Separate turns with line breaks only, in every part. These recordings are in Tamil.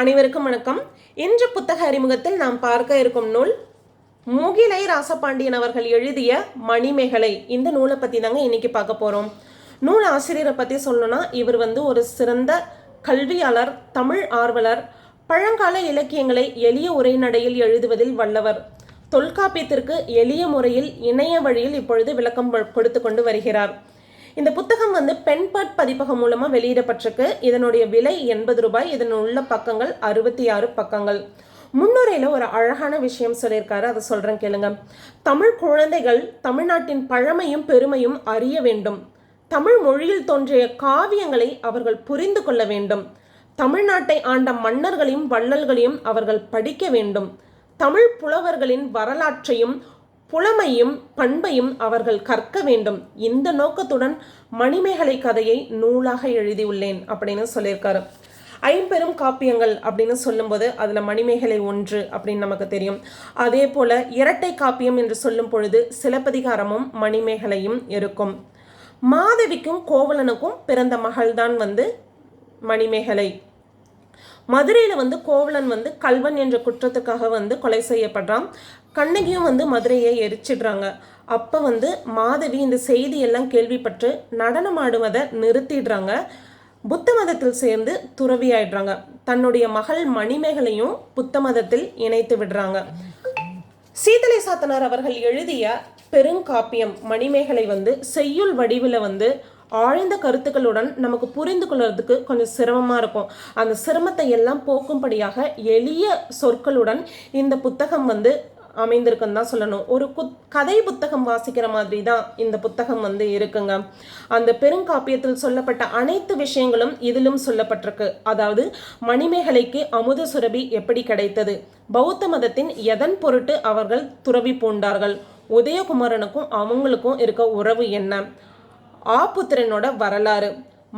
அனைவருக்கும் வணக்கம். இன்று புத்தக அறிமுகத்தில் நாம் பார்க்க இருக்கும் நூல் முகிலை ராசபாண்டியன் அவர்கள் எழுதிய மணிமேகலை. இந்த நூலை பற்றி தாங்க இன்னைக்கு பார்க்க போகிறோம் நூல் ஆசிரியரை பற்றி சொல்லணும்னா இவர் வந்து ஒரு சிறந்த கல்வியாளர் தமிழ் ஆர்வலர் பழங்கால இலக்கியங்களை எளிய உரைநடையில் எழுதுவதில் வல்லவர். தொல்காப்பியத்திற்கு எளிய முறையில் இணைய வழியில் இப்பொழுது விளக்கம் கொடுத்து கொண்டு வருகிறார். இந்த புத்தகம் வந்து பெண்பாட் பதிப்பகம் மூலமாக வெளியிடப்பட்டிருக்கு. இதனுடைய விலை எண்பது ரூபாய். இதன் உள்ள பக்கங்கள் அறுபத்தி ஆறு பக்கங்கள். முன்னுரையில் ஒரு அழகான விஷயம் சொல்லியிருக்காரு. அதை சொல்கிறேன் கேளுங்க. தமிழ் குழந்தைகள் தமிழ்நாட்டின் பழமையும் பெருமையும் அறிய வேண்டும். தமிழ் மொழியில் தோன்றிய காவியங்களை அவர்கள் புரிந்து கொள்ள வேண்டும். தமிழ்நாட்டை ஆண்ட மன்னர்களையும் வள்ளல்களையும் அவர்கள் படிக்க வேண்டும். தமிழ் புலவர்களின் வரலாற்றையும் புலமையும் பண்பையும் அவர்கள் கற்க வேண்டும். இந்த நோக்கத்துடன் மணிமேகலை கதையை நூலாக எழுதியுள்ளேன் அப்படின்னு சொல்லியிருக்காரு. ஐம்பெரும் காப்பியங்கள் அப்படின்னு சொல்லும்போது அதில் மணிமேகலை ஒன்று அப்படின்னு நமக்கு தெரியும். அதே போல் இரட்டை காப்பியம் என்று சொல்லும் பொழுது சிலப்பதிகாரமும் மணிமேகலையும் இருக்கும். மாதவிக்கும் கோவலனுக்கும் பிறந்த மகள்தான் வந்து மணிமேகலை. மதுரையில் வந்து கோவலன் வந்து கல்வன் என்ற குற்றத்துக்காக வந்து கொலை செய்யப்படுறான். கண்ணகியும் வந்து மதுரையை எரிச்சிடுறாங்க. அப்போ வந்து மாதவி இந்த செய்தியெல்லாம் கேள்விப்பட்டு நடனம் ஆடுவதை நிறுத்திடுறாங்க. புத்த மதத்தில் சேர்ந்து துறவி ஆயிடுறாங்க. தன்னுடைய மகள் மணிமேகலையும் புத்த மதத்தில் இணைத்து விடுறாங்க. சீதலை சாத்தனார் அவர்கள் எழுதிய பெருங்காப்பியம் மணிமேகலை வந்து செய்யுள் வடிவில் வந்து ஆழ்ந்த கருத்துக்களுடன் நமக்கு புரிந்து கொள்வதுக்கு கொஞ்சம் சிரமமாக இருக்கும். அந்த சிரமத்தை எல்லாம் போக்கும்படியாக எளிய சொற்களுடன் இந்த புத்தகம் வந்து அமைந்திருக்குன்னு தான் சொல்லணும். ஒரு குத் கதை புத்தகம் வாசிக்கிற மாதிரி தான் இந்த புத்தகம் வந்து இருக்குங்க. அந்த பெருங்காப்பியத்தில் சொல்லப்பட்ட அனைத்து விஷயங்களும் இதிலும் சொல்லப்பட்டிருக்கு. அதாவது மணிமேகலைக்கு அமுத சுரபி எப்படி கிடைத்தது? பௌத்த மதத்தின் எதன் பொருட்டு அவர்கள் துறவி பூண்டார்கள்? உதயகுமாரனுக்கும் அவங்களுக்கும் இருக்க உறவு என்ன? ஆபுத்திரனோட வரலாறு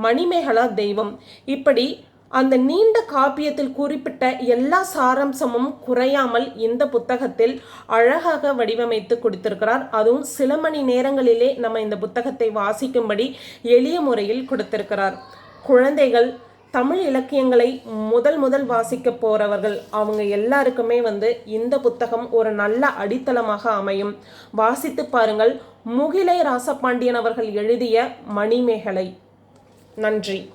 மணிமேகலா தெய்வம். இப்படி அந்த நீண்ட காப்பியத்தில் குறிப்பிட்ட எல்லா சாராம்சமும் குறையாமல் இந்த புத்தகத்தில் அழகாக வடிவமைத்து கொடுத்திருக்கிறார். அதுவும் சில மணி நேரங்களிலே நம்ம இந்த புத்தகத்தை வாசிக்கும்படி எளிய முறையில் கொடுத்திருக்கிறார். குழந்தைகள் தமிழ் இலக்கியங்களை முதல் முதல் வாசிக்க போறவர்கள் அவங்க எல்லாருக்குமே வந்து இந்த புத்தகம் ஒரு நல்ல அடித்தளமாக அமையும். வாசித்து பாருங்கள் முகிலை ராசபாண்டியன் அவர்கள் எழுதிய மணிமேகலை. நன்றி.